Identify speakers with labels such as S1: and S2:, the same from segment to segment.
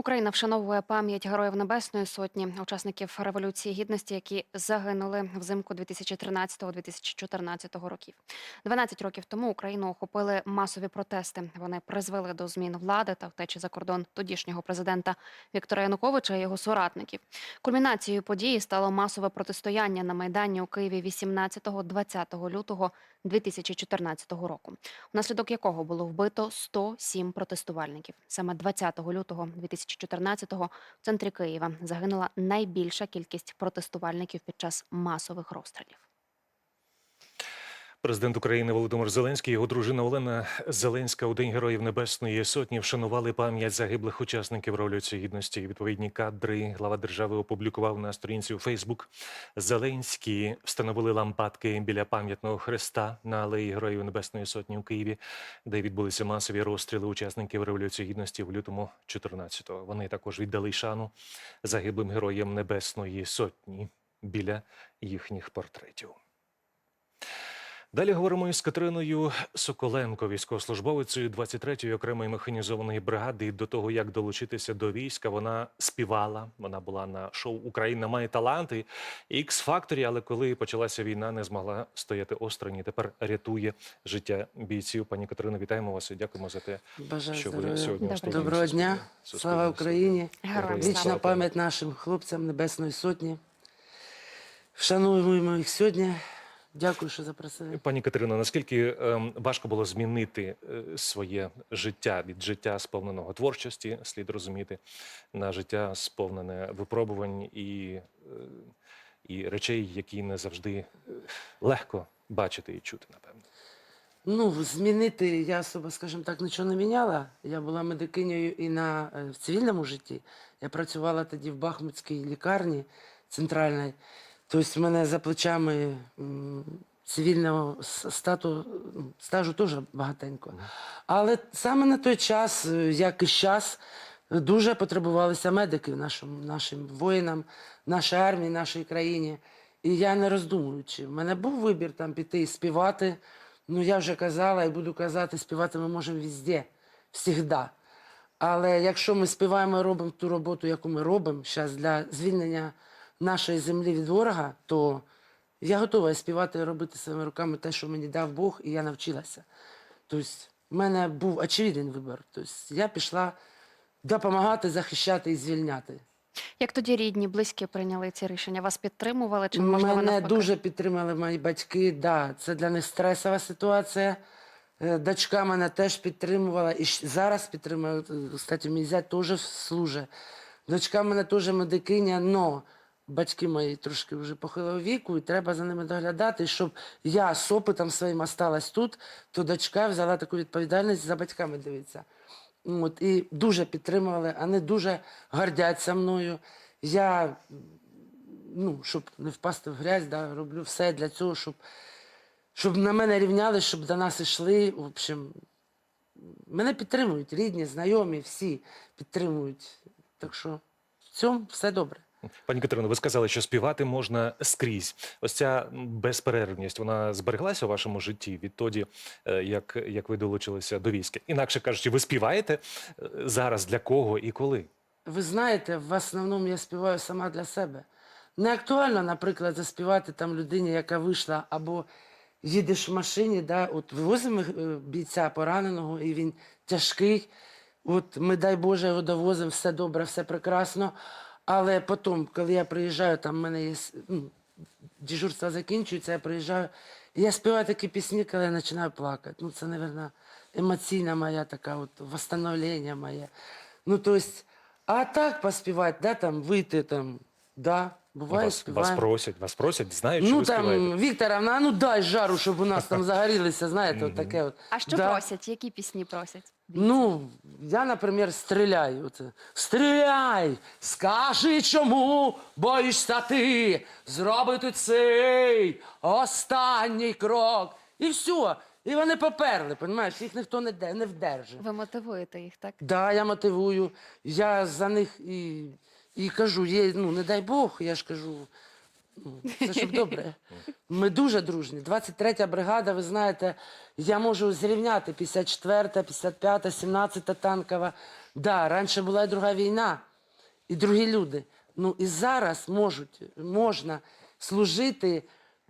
S1: Україна вшановує пам'ять героїв Небесної Сотні, учасників Революції Гідності, які загинули взимку 2013-2014 років. 12 років тому Україну охопили масові протести. Вони призвели до змін влади та втечі за кордон тодішнього президента Віктора Януковича і його соратників. Кульмінацією події стало масове протистояння на майдані у Києві 18-20 лютого 2014 року, внаслідок якого було вбито 107 протестувальників. Саме 20 лютого 2014-го в центрі Києва загинула найбільша кількість протестувальників під час масових розстрілів.
S2: Президент України Володимир Зеленський його дружина Олена Зеленська у День Героїв Небесної Сотні вшанували пам'ять загиблих учасників Революції Гідності. Відповідні кадри глава держави опублікував на сторінці у Фейсбук. Зеленські встановили лампадки біля пам'ятного хреста на алеї Героїв Небесної Сотні у Києві, де відбулися масові розстріли учасників Революції Гідності в лютому 14-го. Вони також віддали шану загиблим героям Небесної Сотні біля їхніх портретів. Далі говоримо із Катериною Соколенко, військовослужбовицею 23-ї окремої механізованої бригади. І до того як долучитися до війська, вона співала. Вона була на шоу Україна має таланти ікс факторі. Але коли почалася війна, не змогла стояти осторонь. і Тепер рятує життя бійців. Пані Катерино, вітаємо вас і дякуємо за те,
S3: Бажаю
S2: що ви
S3: здоров'я.
S2: сьогодні у
S1: Доброго
S3: дня.
S2: Суспільного
S3: Слава. Україні.
S1: Героям.
S3: Вічна пам'ять нашим хлопцям Небесної Сотні. Вшануємо їх сьогодні. Дякую, що запросили.
S2: Пані Катерино, наскільки ем, важко було змінити е, своє життя від життя сповненого творчості, слід розуміти, на життя сповнене випробувань і, е, і речей, які не завжди е, легко бачити і чути, напевно.
S3: Ну, змінити я особо, скажімо так, нічого не міняла. Я була медикинею і на е, в цивільному житті. Я працювала тоді в Бахмутській лікарні центральній. Тобто в мене за плечами цивільного стату, стажу теж багатенько. Але саме на той час, е, як і зараз, дуже потребувалися медики нашим, нашим воїнам, нашій армії, нашій країні. І я не роздумуючи. В мене був вибір там піти і співати. Ну, я вже казала і буду казати, співати ми можемо везде, всігда. Але якщо ми співаємо і робимо ту роботу, яку ми робимо зараз для звільнення нашої землі від ворога, то я готова співати і робити своїми руками те, що мені дав Бог, і я навчилася. Тобто, в мене був очевидний вибір. Тобто, я пішла допомагати, захищати і звільняти.
S1: Як тоді рідні, близькі прийняли ці рішення? Вас підтримували чи можливо
S3: Мене
S1: навпаки?
S3: дуже підтримали мої батьки. Да, це для них стресова ситуація. Е, Дочка мене теж підтримувала і зараз підтримує. Е, Кстати, мій зять теж служить. Дочка мене теж медикиня, но батьки мої трошки вже похилого віку, і треба за ними доглядати. Щоб я з опитом своїм осталась тут, то дочка взяла таку відповідальність за батьками дивитися. От, і дуже підтримували, вони дуже гордяться мною. Я ну, щоб не впасти в грязь, да, роблю все для цього, щоб, щоб на мене рівняли, щоб до нас йшли. В общем, мене підтримують, рідні, знайомі, всі підтримують. Так що в цьому все добре.
S2: Пані Катерино, ви сказали, що співати можна скрізь. Ось ця безперервність вона збереглася у вашому житті відтоді, е, як, як ви долучилися до війська. Інакше кажучи, ви співаєте е, зараз для кого і коли?
S3: Ви знаєте, в основному я співаю сама для себе. Не актуально, наприклад, заспівати там людині, яка вийшла, або їдеш в машині, да, от вивозимо е, бійця пораненого, і він тяжкий. От ми, дай Боже, його довозимо, все добре, все прекрасно. Але потім, коли я приїжджаю, там в мене є ну, дежурство закінчується, я приїжджаю, і я співаю такі пісні, коли я починаю плакати. Ну, це, мабуть, емоційна моя така, от, восстановлення моє. Ну, то есть, а так поспівати, да, там, вийти, там, да, буває,
S2: вас, вас просять, вас просять, знають, що
S3: Ну
S2: ви
S3: там,
S2: співаєте.
S3: Вікторовна, а ну дай жару, щоб у нас там загорілися, знаєте, от таке от.
S1: А що
S3: Да.
S1: просять? Які пісні просять?
S3: Ну, я, наприклад, стріляю. Стріляй! Скажи, чому боїшся ти зробити цей останній крок. І все. І вони поперли, розумієш, їх ніхто не, де- не вдержить.
S1: Ви мотивуєте їх, так?
S3: Да, я мотивую. Я за них і, і кажу, є, ну, не дай Бог, я ж кажу, Це щоб добре. Ми дуже дружні. 23-я бригада, ви знаєте, я можу зрівняти 54-та, 55-та, 17-та танкова. Да, раніше була і друга війна, і другі люди. Ну і зараз можуть, можна служити,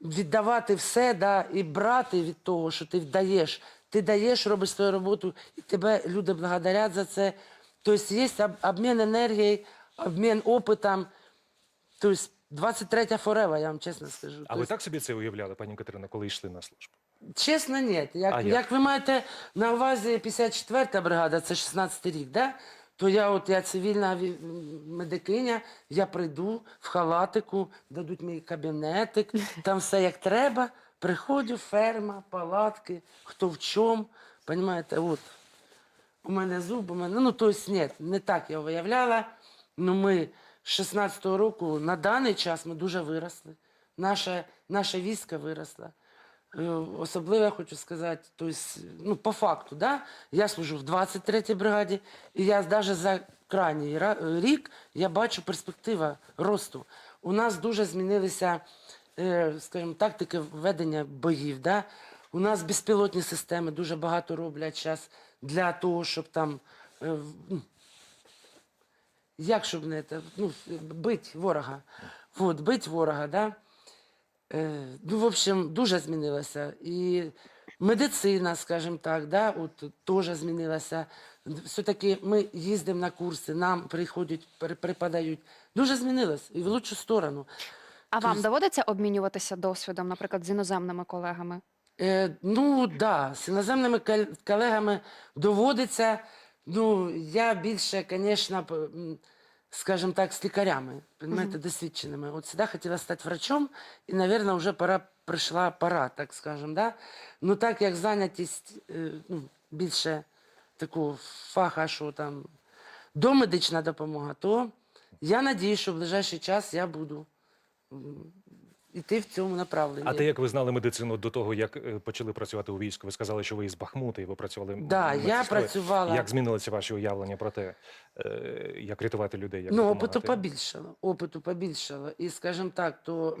S3: віддавати все, да, і брати від того, що ти даєш. Ти даєш, робиш свою роботу, і тебе люди благодарять за це. Тобто є об- обмін енергією, обмін опитом. Тобто 23 форева, я вам чесно скажу.
S2: А ви
S3: Тобто,
S2: так собі це уявляли, пані Катерина, коли йшли на службу?
S3: Чесно, ні. Як,
S2: А
S3: як?
S2: як?
S3: ви маєте на увазі 54-та бригада, це 16 рік, да? то я от я цивільна ві- медикиня, я прийду в халатику, дадуть мій кабінетик, там все як треба. Приходжу, ферма, палатки, хто в чому. Понимаєте, от у мене зуб, у мене, ну, тобто, ні, не так я виявляла. Ну, ми 16-го року на даний час ми дуже виросли. Наше, наше військо виросло. Е, Особливо я хочу сказати, тобто, ну, по факту, да? я служу в 23-й бригаді, і я навіть за крайній рік я бачу перспектива росту. У нас дуже змінилися, е, скажімо, тактики ведення боїв. Да? У нас безпілотні системи дуже багато роблять зараз для того, щоб там. Як щоб не це, ну, бить ворога. От, бить ворога, да? Е, ну, в общем, дуже змінилося. І медицина, скажімо так, да, от, теж змінилася. Все-таки ми їздимо на курси, нам приходять, при- преподають. Дуже змінилось і в лучшу сторону.
S1: А вам
S3: Тобто-
S1: доводиться обмінюватися досвідом, наприклад, з іноземними колегами?
S3: Е, ну, так, да, з іноземними кол- колегами доводиться. Ну, я більше, звісно, скажімо так, з лікарями, понимаєте, досвідченими. От сюди хотіла стати врачом, і, мабуть, вже пора, прийшла пора, так скажемо. Да? Ну, так як зайнятість е, ну, більше такого фаха, що там домедична допомога, то я надію, що в ближайший час я буду йти в цьому направленні.
S2: А те, як ви знали медицину до того, як е, почали працювати у війську, ви сказали, що ви із Бахмута і ви працювали
S3: Да, я працювала.
S2: Як змінилися ваші уявлення про те, е, як рятувати людей? Як
S3: Ну, опиту побільшало, опиту побільшало. І, скажімо так, то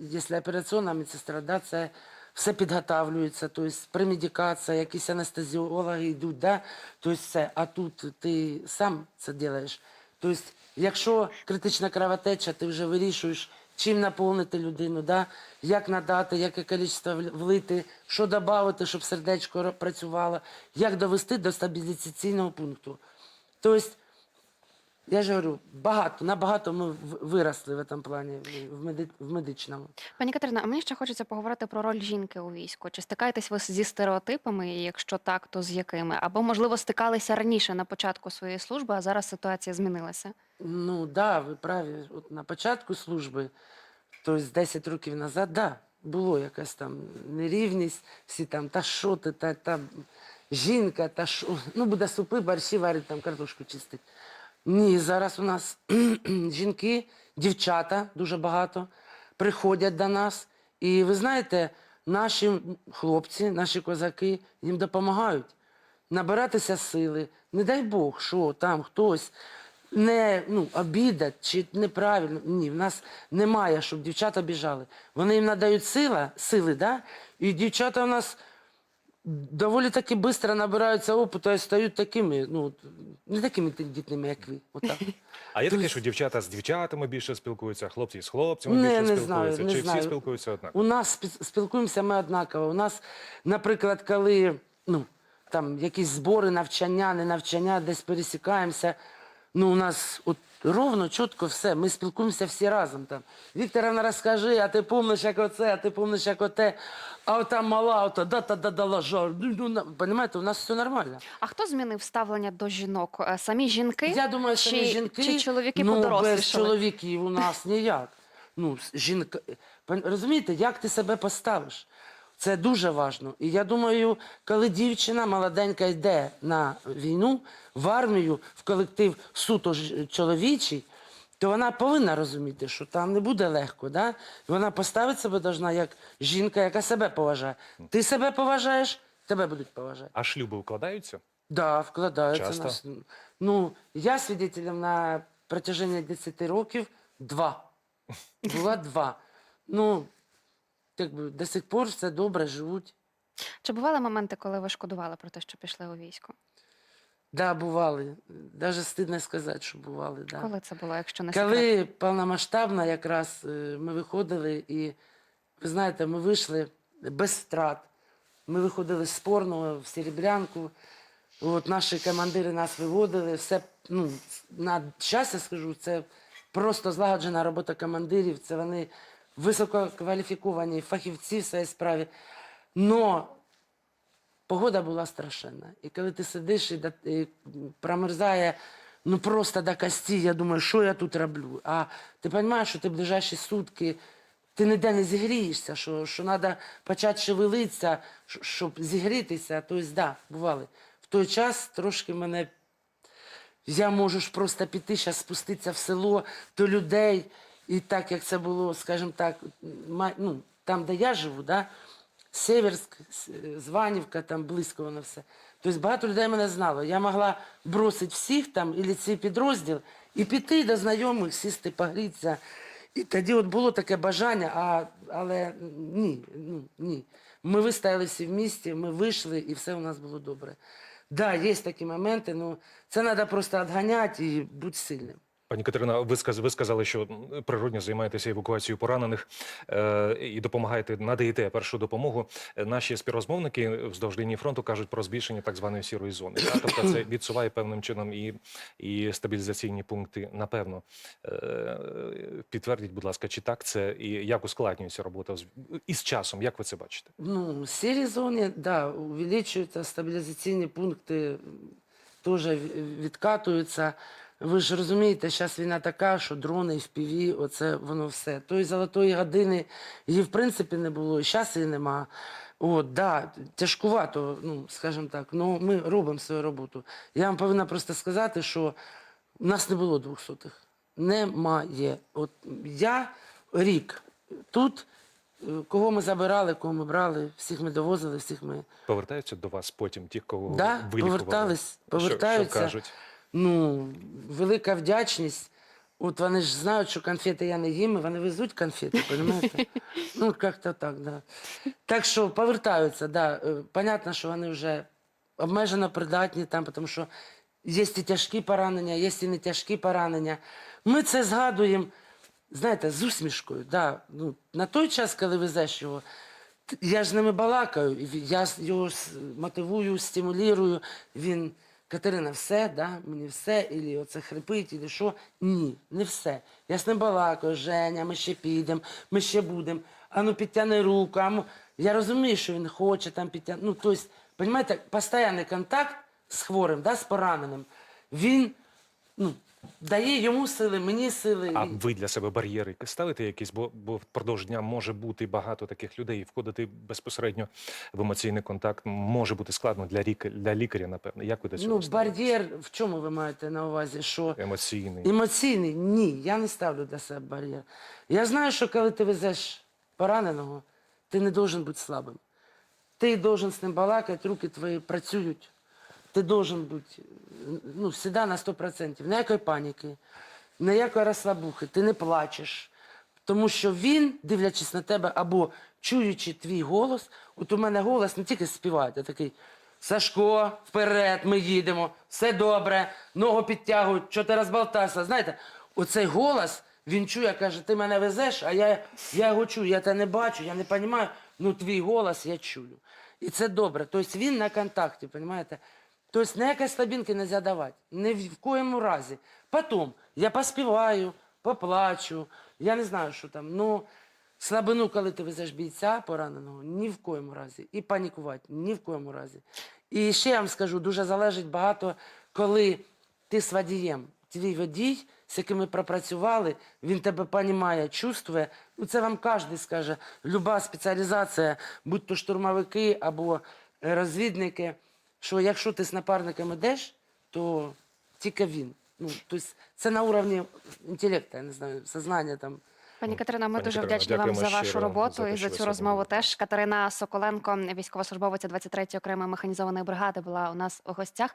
S3: якщо операційна медсестра, да, це все підготавлюється, тобто премедикація, якісь анестезіологи йдуть, да, тобто все. А тут ти сам це робиш. Тобто, якщо критична кровотеча, ти вже вирішуєш, чим наповнити людину, да, як надати, яке кількість влити, що додати, щоб сердечко працювало, як довести до стабілізаційного пункту. Тобто, я ж говорю, багато, набагато ми виросли в цьому плані, в, меди, в медичному.
S1: Пані Катерина, а мені ще хочеться поговорити про роль жінки у війську. Чи стикаєтесь ви зі стереотипами? І якщо так, то з якими? Або, можливо, стикалися раніше на початку своєї служби, а зараз ситуація змінилася?
S3: Ну, да, ви праві. От на початку служби, тобто 10 років назад, да, було якась там нерівність, всі там, та що ти, та, та жінка, та що, ну, буде супи, борщі варить, там картошку чистить. Ні, зараз у нас жінки, дівчата дуже багато приходять до нас. І ви знаєте, наші хлопці, наші козаки їм допомагають набиратися сили. Не дай Бог, що там хтось не ну, обідать чи неправильно. Ні, в нас немає, щоб дівчата біжали. Вони їм надають сила, сили, да? і дівчата у нас доволі таки швидко набираються опиту і стають такими, ну, не такими тендітними, як ви. Отак.
S2: А є таке,
S3: Тобто-
S2: що дівчата з дівчатами більше спілкуються, хлопці з хлопцями
S3: Не,
S2: більше
S3: не
S2: спілкуються.
S3: знаю, не
S2: Чи
S3: знаю.
S2: всі спілкуються однаково?
S3: У нас спі- спілкуємося ми однаково. У нас, наприклад, коли ну, там якісь збори, навчання, не навчання, десь пересікаємося. Ну, у нас от ровно, чітко все. Ми спілкуємося всі разом. Там. Вікторовна, розкажи, а ти помниш, як оце, а ти помниш, як оте, а ота мала, ота, да та да да лажа. Ну, ну, Понимаєте, у нас все нормально.
S1: А хто змінив ставлення до жінок? Е, Самі жінки?
S3: Я думаю,
S1: чи,
S3: самі жінки,
S1: чи чоловіки
S3: ну, без чоловіків у нас ніяк. Ну, жінка, розумієте, як ти себе поставиш? Це дуже важливо. І я думаю, коли дівчина молоденька йде на війну, в армію, в колектив суто чоловічий, то вона повинна розуміти, що там не буде легко. Да? І Вона поставить себе должна як жінка, яка себе поважає. Ти себе поважаєш, тебе будуть поважати.
S2: А шлюби укладаються?
S3: Да, вкладаються
S2: Часто?
S3: нас. Ну, я свидетелем на протяжении 10 років два. Була два. Ну, якби до сих пор все добре, живуть.
S1: Чи бували моменти, коли ви шкодували про те, що пішли у військо?
S3: Да, бували. Даже стидно сказати, що бували. Да.
S1: Коли це було, якщо не секрет?
S3: Коли повномасштабно якраз е, ми виходили, і ви знаєте, ми вийшли без втрат. Ми виходили з спорного в Серебрянку. От наші командири нас виводили. Все, ну, на щастя скажу, це просто злагоджена робота командирів. Це вони висококваліфіковані фахівці в своїй справі. Но погода була страшенна. І коли ти сидиш і, промерзає ну просто до кості, я думаю, що я тут роблю. А ти розумієш, що ти ближайші сутки ти ніде не зігрієшся, що, що треба почати шевелитися, щоб зігрітися. Тобто, да, бували. В той час трошки мене. Я можу ж просто піти, зараз спуститися в село до людей. І так як це було, скажімо так, ну, там, де я живу, да, Северськ, Званівка, там близько воно все. Тобто багато людей мене знало. Я могла бросити всіх там, і цей підрозділ, і піти до знайомих, сісти, погрітися. І тоді от було таке бажання, а, але ні, ну, ні. Ми вистояли всі в місті, ми вийшли, і все у нас було добре. Так, да, є такі моменти, ну це треба просто відганяти і бути сильним.
S2: Пані Катерина, ви сказ- ви сказали, що природньо займаєтеся евакуацією поранених е, і допомагаєте, надаєте першу допомогу. Е, Наші співрозмовники вздовж лінії фронту кажуть про збільшення так званої сірої зони. Так? Тобто це відсуває певним чином і, і стабілізаційні пункти. Напевно, е, підтвердіть, будь ласка, чи так це і як ускладнюється робота з- із часом? Як ви це бачите?
S3: Ну, в серій зоні, да, увеличуються стабілізаційні пункти, теж відкатуються. Ви ж розумієте, зараз війна така, що дрони, FPV, оце воно все. Тої золотої години її в принципі не було, і зараз її нема. От, да, тяжкувато, ну, скажімо так, ну ми робимо свою роботу. Я вам повинна просто сказати, що у нас не було двохсотих. Немає. От я рік тут, е, кого ми забирали, кого ми брали, всіх ми довозили, всіх ми.
S2: Повертаються до вас потім ті, кого
S3: Да,
S2: вилікували?
S3: повертались,
S2: Що- Що, кажуть?
S3: Ну, велика вдячність. От вони ж знають, що конфети я не їм, і вони везуть конфети, розумієте? Ну, як-то так, да. Так що повертаються, да. Е, Понятно, що вони вже обмежено придатні там, тому що є і тяжкі поранення, є і не тяжкі поранення. Ми це згадуємо, знаєте, з усмішкою. Да. Ну, на той час, коли везеш його, я ж з ними балакаю, я його мотивую, стимулюю. Він, Катерина, все, да? мені все, і оце хрипить, і що. Ні, не все. Я з ним балакаю, Женя, ми ще підемо, ми ще будемо. Ану, ну підтягни руку. А ну... Я розумію, що він хоче там підтягнути. Ну, тобто, розумієте, постійний контакт з хворим, да, з пораненим, він ну, дає йому сили, мені сили.
S2: А ви для себе бар'єри ставите якісь, бо, бо впродовж дня може бути багато таких людей, і входити безпосередньо в емоційний контакт може бути складно для лікаря, для лікаря, напевно. Як ви до цього
S3: Ну,
S2: ставитесь?
S3: бар'єр, в чому ви маєте на увазі? Що
S2: емоційний?
S3: емоційний? Ні, я не ставлю для себе бар'єр. Я знаю, що коли ти везеш пораненого, ти не должен бути слабим. Ти должен з ним балакати, руки твої працюють. Ти должен бути ну, всегда на 100%. Ніякої паніки, ніякої розслабухи, ти не плачеш. Тому що він, дивлячись на тебе, або чуючи твій голос, от у мене голос не тільки співає, а такий Сашко, вперед, ми їдемо, все добре, ногу підтягують, що ти розболтався. Знаєте, оцей голос, він чує, каже, ти мене везеш, а я, я його чую, я тебе не бачу, я не розумію, ну твій голос я чую. І це добре. Тобто він на контакті, розумієте? Тобто ніякої слабінки не давати. Ні в коєму разі. Потім я поспіваю, поплачу, я не знаю, що там. Ну, слабину, коли ти везеш бійця пораненого, ні в коєму разі. І панікувати, ні в коєму разі. І ще я вам скажу, дуже залежить багато, коли ти з водієм. Твій водій, з яким ми пропрацювали, він тебе понімає, чувствує. Ну, це вам кожен скаже. Люба спеціалізація, будь то штурмовики або е, розвідники, що якщо ти з напарником йдеш, то тільки він. Ну, тобто це на уровні інтелекту, я не знаю, сознання там.
S1: Пані Катерина, ми
S2: Пані
S1: дуже
S2: Катерина,
S1: вдячні вам за вашу
S2: щиро
S1: роботу
S2: за те,
S1: і
S2: що
S1: за
S2: ви
S1: цю розмову. Теж Катерина Соколенко, військовослужбовиця 23-ї окремої механізованої бригади, була у нас у гостях.